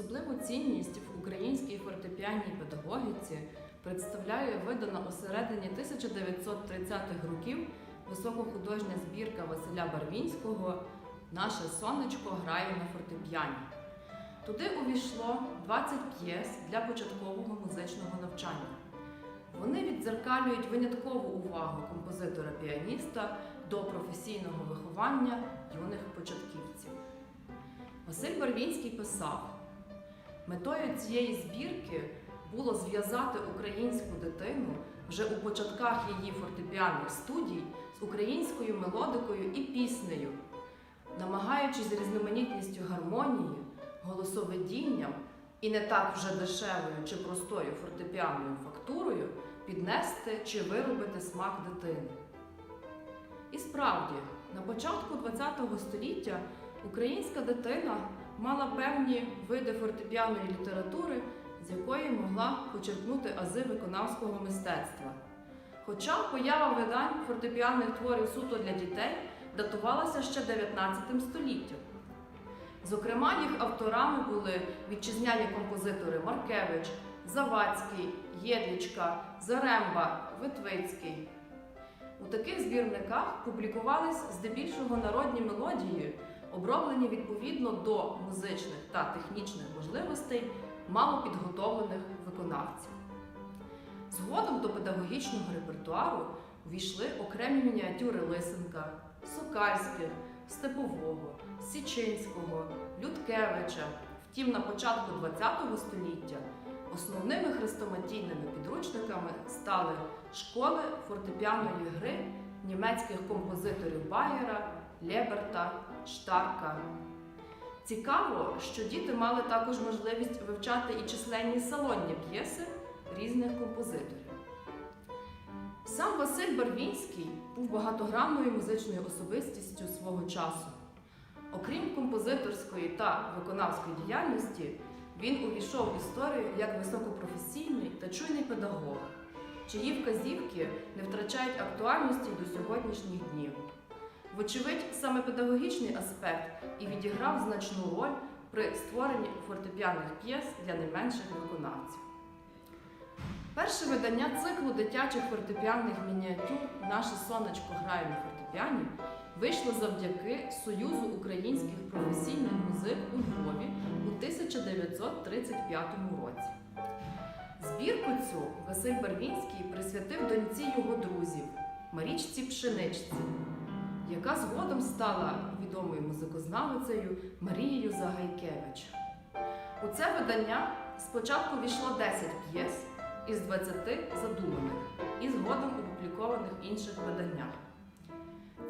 Особливу цінність в українській фортепіанній педагогіці представляє видана у середині 1930-х років високохудожня збірка Василя Барвінського Наше сонечко грає на фортепіані. Туди увійшло 20 п'єс для початкового музичного навчання. Вони віддзеркалюють виняткову увагу композитора-піаніста до професійного виховання юних початківців. Василь Барвінський писав: метою цієї збірки було зв'язати українську дитину вже у початках її фортепіаних студій з українською мелодикою і піснею, намагаючись різноманітністю гармонії, голосовидінням і не так вже дешевою чи простою фортепіанною фактурою піднести чи виробити смак дитини. І справді, на початку ХХ століття українська дитина мала певні види фортепіаної літератури, з якої могла почерпнути ази виконавського мистецтва. Хоча поява видань фортепіаних творів суто для дітей датувалася ще 19 століттям. Зокрема, їх авторами були вітчизняні композитори Маркевич, Завадський, Єдлічка, Заремба, Витвицький. У таких збірниках публікувались здебільшого народні мелодії, оброблені відповідно до музичних та технічних можливостей малопідготовлених виконавців. Згодом до педагогічного репертуару увійшли окремі мініатюри Лисенка, Сокальських, Степового, Січинського, Людкевича. Втім, на початку ХХ століття основними хрестоматійними підручниками стали школи фортепіаної гри німецьких композиторів Байера, Леберта, Штарка. Цікаво, що діти мали також можливість вивчати і численні салонні п'єси різних композиторів. Сам Василь Барвінський був багатогранною музичною особистістю свого часу. Окрім композиторської та виконавської діяльності, він увійшов в історію як високопрофесійний та чуйний педагог, чиї вказівки не втрачають актуальності до сьогоднішніх днів. Вочевидь, саме педагогічний аспект і відіграв значну роль при створенні фортепіаних п'єс для найменших виконавців. Перше видання циклу дитячих фортепіанних мініатюр Наше сонечко грає на фортепіані вийшло завдяки Союзу українських професійних музик у Львові у 1935 році. Збірку цю Василь Барвінський присвятив доньці його друзів Марічці Пшеничці, яка згодом стала відомою музикознавицею Марією Загайкевич. У це видання спочатку війшло 10 п'єс із 20 задуманих і згодом опублікованих інших виданнях.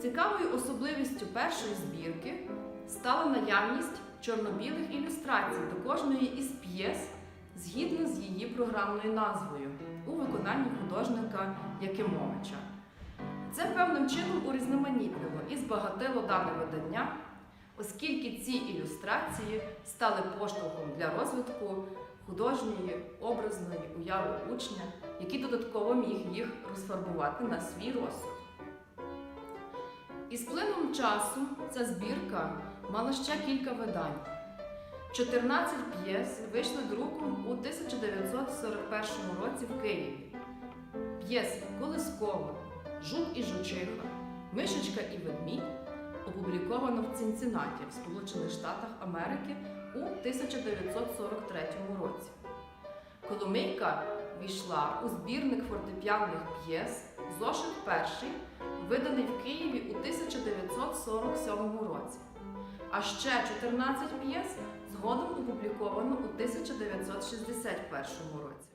Цікавою особливістю першої збірки стала наявність чорно-білих ілюстрацій до кожної із п'єс згідно з її програмною назвою у виконанні художника Якимовича. Це певним чином урізноманітнило і збагатило дане видання, оскільки ці ілюстрації стали поштовхом для розвитку художньої образної уяви учня, який додатково міг їх розфарбувати на свій розсуд. Із плином часу ця збірка мала ще кілька видань. 14 п'єс вийшли друком у 1941 році в Києві. П'єси Колискова, Жук і Жучиха, Мишечка і Ведмідь опубліковано в Цинциннаті в Сполучених Штатах Америки у 1943 році. Коломийка війшла у збірник фортепіаних п'єс Зошит перший, виданий в Києві у 1947 році. А ще 14 п'єс згодом опубліковано у 1961 році.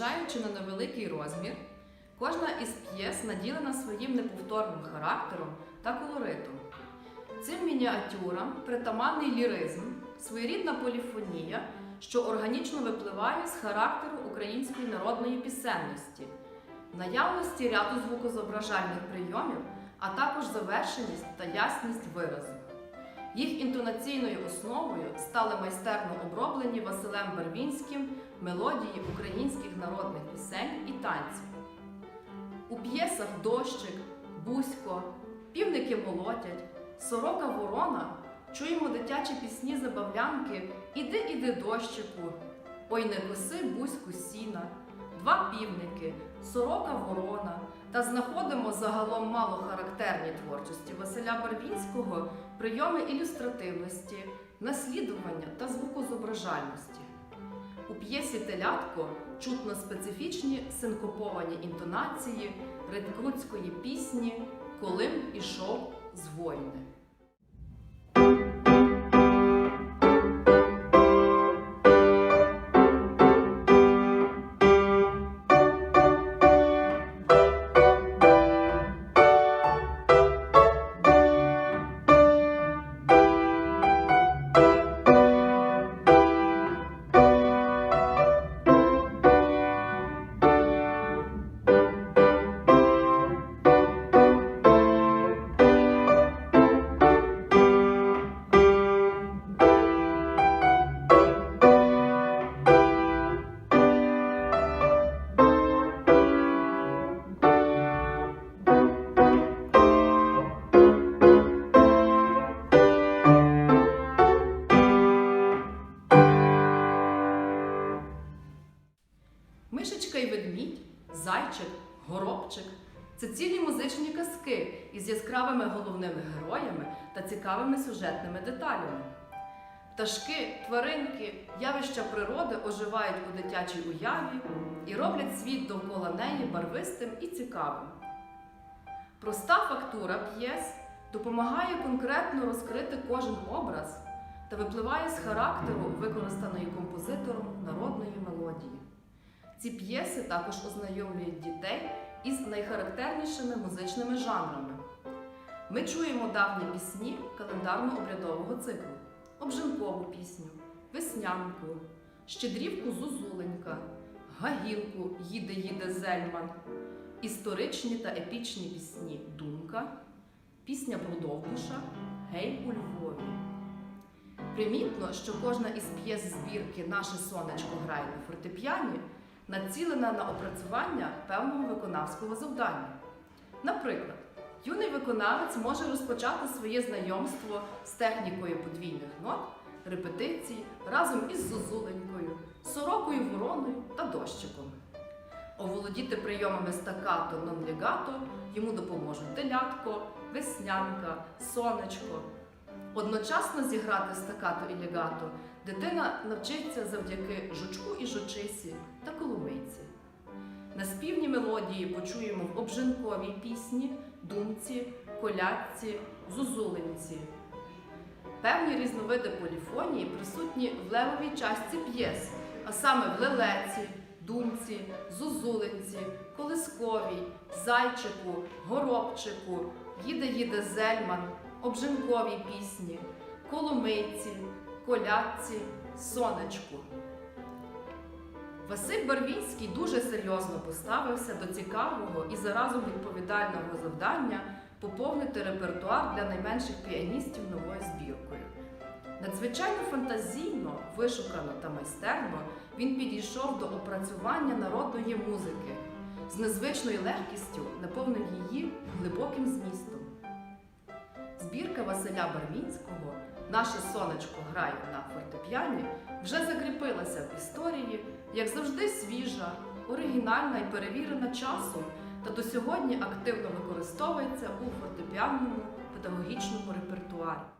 Незважаючи на невеликий розмір, кожна із п'єс наділена своїм неповторним характером та колоритом. Цим мініатюрам притаманний ліризм, своєрідна поліфонія, що органічно випливає з характеру української народної пісенності, наявності ряду звукозображальних прийомів, а також завершеність та ясність виразу. Їх інтонаційною основою стали майстерно оброблені Василем Барвінським мелодії українських народних пісень і танців. У п'єсах Дощик, Бузько, Півники молотять, Сорока Ворона чуємо дитячі пісні забавлянки Іди, іди, дощику, Ой не коси бузьку сіна, Два півники, Сорока Ворона та знаходимо загалом мало характерні творчості Василя Барвінського прийоми ілюстративності, наслідування та звукозображальності. У п'єсі Телятко чутно специфічні синкоповані інтонації редкрутської пісні Колим ішов з воїни. Мишечка ведмідь, зайчик, горобчик це цілі музичні казки із яскравими головними героями та цікавими сюжетними деталями. Пташки, тваринки, явища природи оживають у дитячій уяві і роблять світ довкола неї барвистим і цікавим. Проста фактура п'єс допомагає конкретно розкрити кожен образ та випливає з характеру використаної композитором народної мелодії. Ці п'єси також ознайомлюють дітей із найхарактернішими музичними жанрами. Ми чуємо давні пісні календарно-обрядового циклу, обжинкову пісню, веснянку, щедрівку Зузуленька, гагілку Їде їде Зельман, історичні та епічні пісні Думка, пісня про Довбуша, Гей у Львові. Примітно, що кожна із п'єс збірки Наше сонечко грає на фортепіані націлена на опрацювання певного виконавського завдання. Наприклад, юний виконавець може розпочати своє знайомство з технікою подвійних нот, репетицій разом із зозуленькою, сорокою вороною та дощиком. Оволодіти прийомами стакато нон-легато йому допоможуть телятко, веснянка, сонечко. Одночасно зіграти стакато і легато дитина навчиться завдяки жучку і жучисі та коломийці. На співні мелодії почуємо в обжинковій пісні, думці, колядці, зузулинці. Певні різновиди поліфонії присутні в левовій частці п'єс, а саме в лелеці, думці, зузулинці, колисковій, зайчику, горобчику, їде-їде зельман, обжинковій пісні, коломийці, колядці, сонечку. Василь Барвінський дуже серйозно поставився до цікавого і заразом відповідального завдання поповнити репертуар для найменших піаністів новою збіркою. Надзвичайно фантазійно, вишукано та майстерно він підійшов до опрацювання народної музики, з незвичною легкістю наповнив її глибоким змістом. Збірка Василя Барвінського Наше сонечко грає на фортепіані вже закріпилася в історії, як завжди, свіжа, оригінальна і перевірена часом, та до сьогодні активно використовується у фортепіанному педагогічному репертуарі.